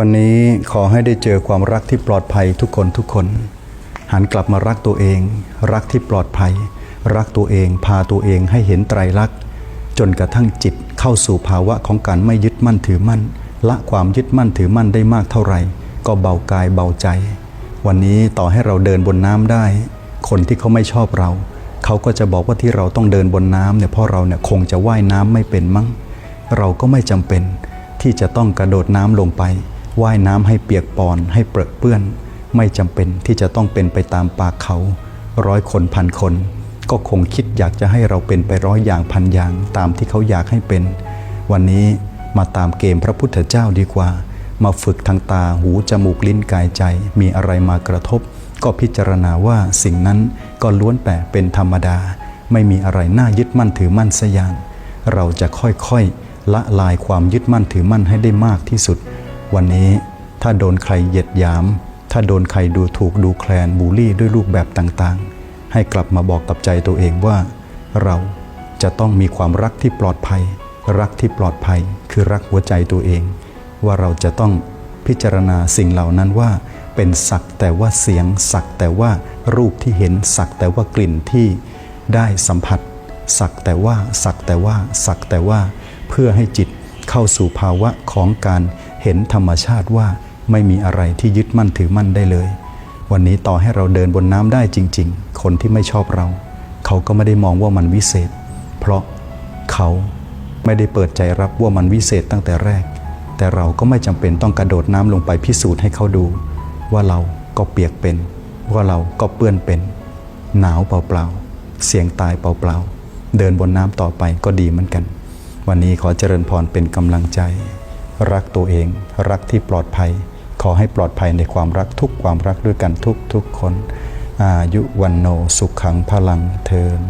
วันนี้ขอให้ได้เจอความรักที่ปลอดภัยทุกคนทุกคน หันกลับมารักตัวเอง รักที่ปลอดภัย รักตัวเองพาตัวเองให้เห็นไตรลักษณ์จนกระทั่งจิตเข้าสู่ภาวะของการไม่ยึดมั่นถือมั่น ละความยึดมั่นถือมั่นได้มากเท่าไหร่ ก็เบากายเบาใจ วันนี้ต่อให้เราเดินบนน้ำได้ คนที่เขาไม่ชอบเรา เขาก็จะบอกว่าที่เราต้องเดินบนน้ำเนี่ยเพราะเราเนี่ยคงจะว่ายน้ำไม่เป็นมั้ง เราก็ไม่จำเป็นที่จะต้องกระโดดน้ำลงไป ว่ายน้ำให้เปียกปอนให้เปรอะเปื้อน ไม่จำเป็นที่จะต้องเป็นไปตามปากเขา ร้อยคนพันคน ก็คงคิดอยากจะให้เราเป็นไปร้อยอย่างพันอย่างตามที่เขาอยากให้เป็น วันนี้มาตามเกมพระพุทธเจ้าดีกว่า มาฝึกทางตาหูจมูกลิ้นกายใจ มีอะไรมากระทบ ก็พิจารณาว่าสิ่งนั้นก็ล้วนแต่เป็นธรรมดา ไม่มีอะไรน่ายึดมั่นถือมั่นสักอย่าง เราจะค่อยๆละลายความยึดมั่นถือมั่นให้ได้มากที่สุด วันนี้ถ้าโดนใครเหยียดหยาม ถ้าโดนใครดูถูกดูแคลนบูลลี่ด้วยรูปแบบต่างๆ ให้กลับมาบอกกับใจตัวเองว่า เราจะต้องมีความรักที่ปลอดภัย รักที่ปลอดภัย คือรักหัวใจตัวเอง ว่าเราจะต้องพิจารณาสิ่งเหล่านั้นว่า เป็นสักแต่ว่าเสียง สักแต่ว่ารูปที่เห็น สักแต่ว่ากลิ่นที่ได้สัมผัส สักแต่ว่าสักแต่ว่าสักแต่ว่าเพื่อให้จิตเข้าสู่ภาวะของการ เห็นธรรมชาติว่าไม่มีอะไรที่ยึดมั่นถือมั่นได้เลย วันนี้ต่อให้เราเดินบนน้ำได้จริง ๆ คนที่ไม่ชอบเรา เขาก็ไม่ได้มองว่ามันวิเศษ เพราะเขาไม่ได้เปิดใจรับว่ามันวิเศษตั้งแต่แรก แต่เราก็ไม่จำเป็นต้องกระโดดน้ำลงไปพิสูจน์ให้เขาดู ว่าเราก็เปียกเป็น ว่าเราก็เปื้อนเป็น หนาวเปล่าๆเสียงตายเปล่าๆเดินบนน้ำต่อไปก็ดีเหมือนกัน วันนี้ขอเจริญพรเป็นกำลังใจ รักตัวเอง รักที่ปลอดภัย ขอให้ปลอดภัยในความรักทุกความรักด้วยกันทุกทุกคน อายุวันโนสุขขังพลังเทิน